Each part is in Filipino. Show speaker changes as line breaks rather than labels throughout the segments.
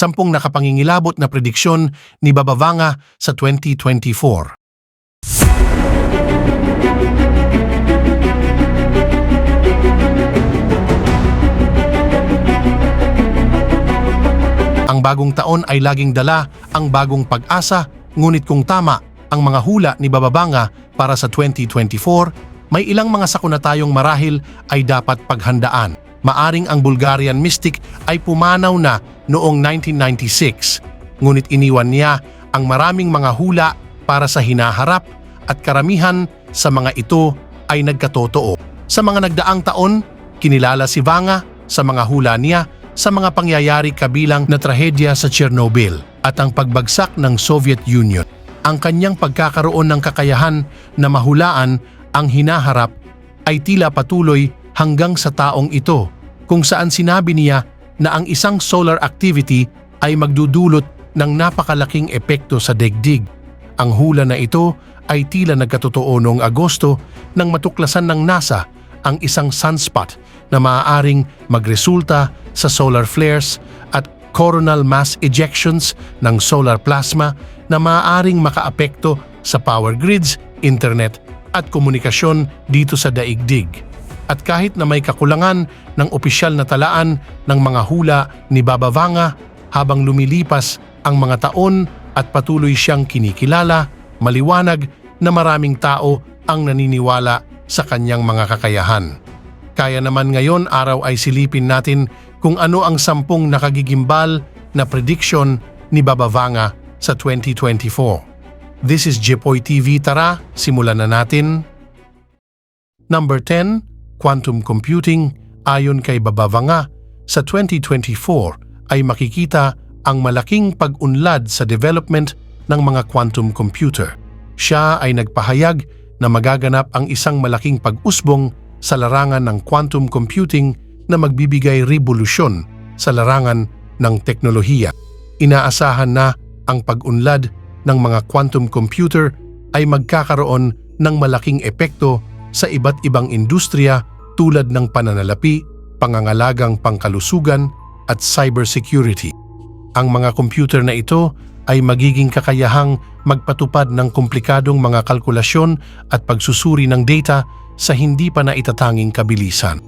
sampung nakapangingilabot na prediksyon ni Babavanga sa 2024. Ang bagong taon ay laging dala ang bagong pag-asa, ngunit kung tama ang mga hula ni Bababanga para sa 2024, may ilang mga sakuna tayong marahil ay dapat paghandaan. Maaring ang Bulgarian mystic ay pumanaw na noong 1996, ngunit iniwan niya ang maraming mga hula para sa hinaharap at karamihan sa mga ito ay nagkatotoo. Sa mga nagdaang taon, kinilala si Vanga sa mga hula niya sa mga pangyayari kabilang na trahedya sa Chernobyl at ang pagbagsak ng Soviet Union. Ang kanyang pagkakaroon ng kakayahan na mahulaan ang hinaharap ay tila patuloy hanggang sa taong ito kung saan sinabi niya na ang isang solar activity ay magdudulot ng napakalaking epekto sa daigdig. Ang hula na ito ay tila nagkatotoo noong Agosto nang matuklasan ng NASA ang isang sunspot na maaaring magresulta sa solar flares at coronal mass ejections ng solar plasma na maaaring makaapekto sa power grids, internet at komunikasyon dito sa daigdig. At kahit na may kakulangan ng opisyal na talaan ng mga hula ni Baba Vanga habang lumilipas ang mga taon at patuloy siyang kinikilala, maliwanag na maraming tao ang naniniwala sa kanyang mga kakayahan. Kaya naman ngayon araw ay silipin natin kung ano ang sampung nakagigimbal na prediction ni Baba Vanga sa 2024. This is Jepoy TV. Tara, simulan na natin. Number 10, Quantum Computing. Ayon kay Baba Vanga, sa 2024 ay makikita ang malaking pag-unlad sa development ng mga quantum computer. Siya ay nagpahayag na magaganap ang isang malaking pag-usbong sa larangan ng quantum computing na magbibigay revolusyon sa larangan ng teknolohiya. Inaasahan na ang pag-unlad ng mga quantum computer ay magkakaroon ng malaking epekto sa iba't ibang industriya tulad ng pananalapi, pangangalagang pangkalusugan at cybersecurity. Ang mga computer na ito ay magiging kakayahang magpatupad ng komplikadong mga kalkulasyon at pagsusuri ng data sa hindi pa naitatanging kabilisan.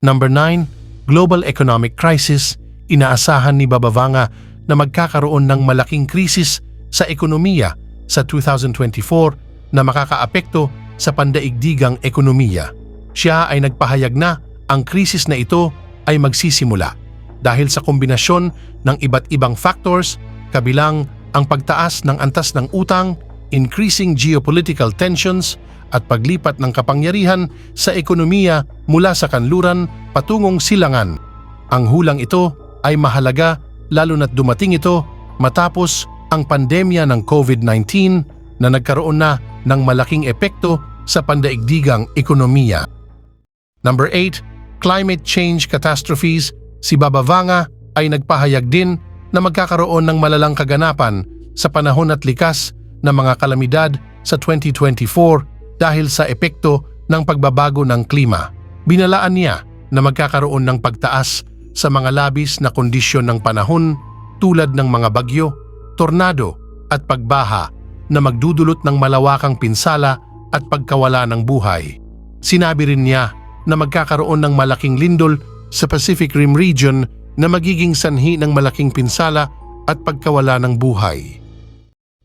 Number 9, Global Economic Crisis. Inaasahan ni Babavanga na magkakaroon ng malaking krisis sa ekonomiya sa 2024 na makakaapekto sa pandaigdigang ekonomiya. Siya ay nagpahayag na ang krisis na ito ay magsisimula dahil sa kombinasyon ng iba't ibang factors kabilang ang pagtaas ng antas ng utang, increasing geopolitical tensions at paglipat ng kapangyarihan sa ekonomiya mula sa kanluran patungong silangan. Ang hulang ito ay mahalaga lalo na't dumating ito matapos ang pandemya ng COVID-19 na nagkaroon na ng malaking epekto sa pandaigdigang ekonomiya. Number 8, Climate Change Catastrophes. Si Babavanga ay nagpahayag din na magkakaroon ng malalang kaganapan sa panahon at likas ng mga kalamidad sa 2024 dahil sa epekto ng pagbabago ng klima. Binalaan niya na magkakaroon ng pagtaas sa mga labis na kondisyon ng panahon tulad ng mga bagyo, tornado at pagbaha na magdudulot ng malawakang pinsala at pagkawala ng buhay. Sinabi rin niya na magkakaroon ng malaking lindol sa Pacific Rim region na magiging sanhi ng malaking pinsala at pagkawala ng buhay.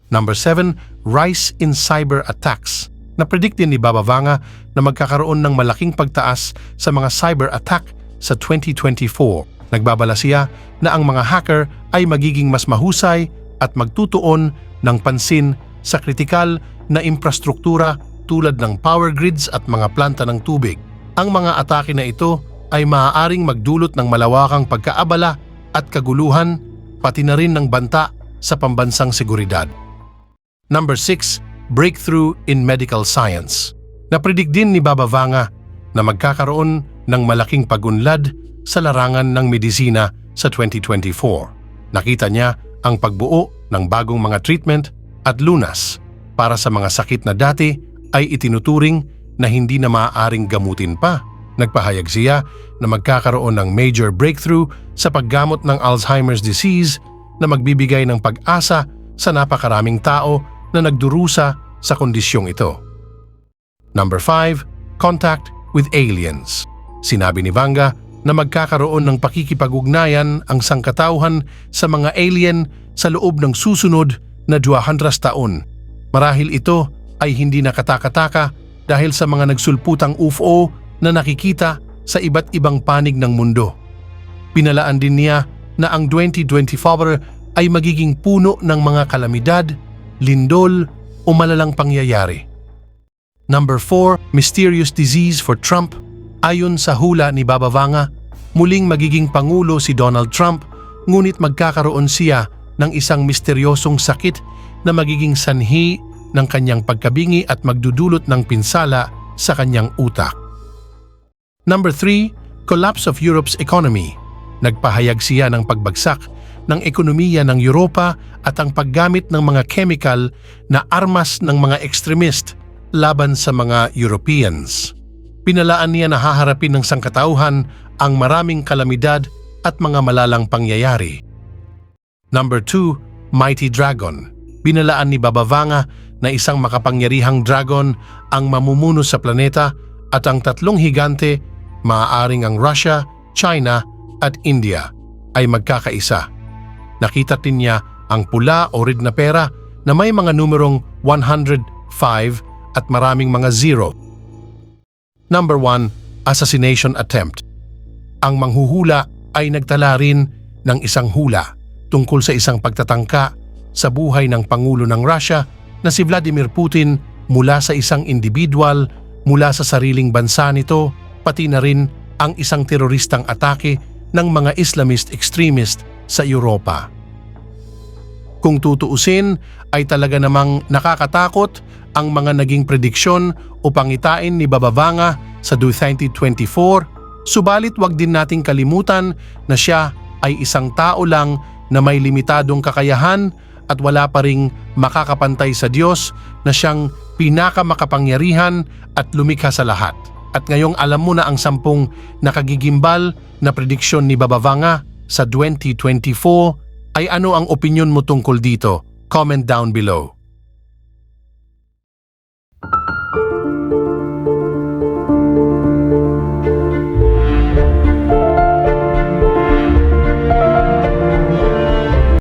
Number 7, rise in cyber attacks. Napredict din ni Baba Vanga na magkakaroon ng malaking pagtaas sa mga cyber attack sa 2024. Nagbabala siya na ang mga hacker ay magiging mas mahusay at magtutuon ng pansin sa kritikal na infrastruktura tulad ng power grids at mga planta ng tubig. Ang mga atake na ito ay maaaring magdulot ng malawakang pagkaabala at kaguluhan pati na rin ng banta sa pambansang seguridad. Number 6, breakthrough in medical science. Napredict din ni Baba Vanga na magkakaroon ng malaking pagunlad sa larangan ng medisina sa 2024. Nakita niya ang pagbuo ng bagong mga treatment at lunas para sa mga sakit na dati ay itinuturing na hindi na maaaring gamutin pa. Nagpahayag siya na magkakaroon ng major breakthrough sa paggamot ng Alzheimer's disease na magbibigay ng pag-asa sa napakaraming tao na nagdurusa sa kondisyong ito. Number 5. Contact with aliens. Sinabi ni Vanga na magkakaroon ng pakikipag-ugnayan ang sangkatauhan sa mga alien sa loob ng susunod na 200 taon. Marahil ito ay hindi nakataka-taka dahil sa mga nagsulputang UFO na nakikita sa iba't ibang panig ng mundo. Pinalaan din niya na ang 2024 ay magiging puno ng mga kalamidad, lindol o malalang pangyayari. Number 4, mysterious disease for Trump. Ayon sa hula ni Baba Vanga, muling magiging pangulo si Donald Trump ngunit magkakaroon siya ng isang misteryosong sakit na magiging sanhi ng kanyang pagkabingi at magdudulot ng pinsala sa kanyang utak. Number 3, collapse of Europe's economy. Nagpahayag siya ng pagbagsak ng ekonomiya ng Europa at ang paggamit ng mga chemical na armas ng mga extremist laban sa mga Europeans. Pinalaan niya na haharapin ng sangkatauhan ang maraming kalamidad at mga malalang pangyayari. Number 2, Mighty Dragon. Binalaan ni Baba Vanga na isang makapangyarihang dragon ang mamumuno sa planeta at ang tatlong higante, maaaring ang Russia, China at India, ay magkakaisa. Nakita din niya ang pula o red na pera na may mga numerong 105 at maraming mga zero. Number 1, Assassination Attempt. Ang manghuhula ay nagtala rin ng isang hula tungkol sa isang pagtatangka sa buhay ng Pangulo ng Russia na si Vladimir Putin mula sa isang individual, mula sa sariling bansa nito, pati na rin ang isang teroristang atake ng mga Islamist extremist sa Europa. Kung tutuusin ay talaga namang nakakatakot ang mga naging prediksyon o pangitain ni Babavanga sa 2024, subalit wag din nating kalimutan na siya ay isang tao lang na may limitadong kakayahan at wala pa ring makakapantay sa Diyos na siyang pinakamakapangyarihan at lumikha sa lahat. At ngayong alam mo na ang sampung nakagigimbal na prediksyon ni Babavanga sa 2024 ay ano ang opinion mo tungkol dito? Comment down below.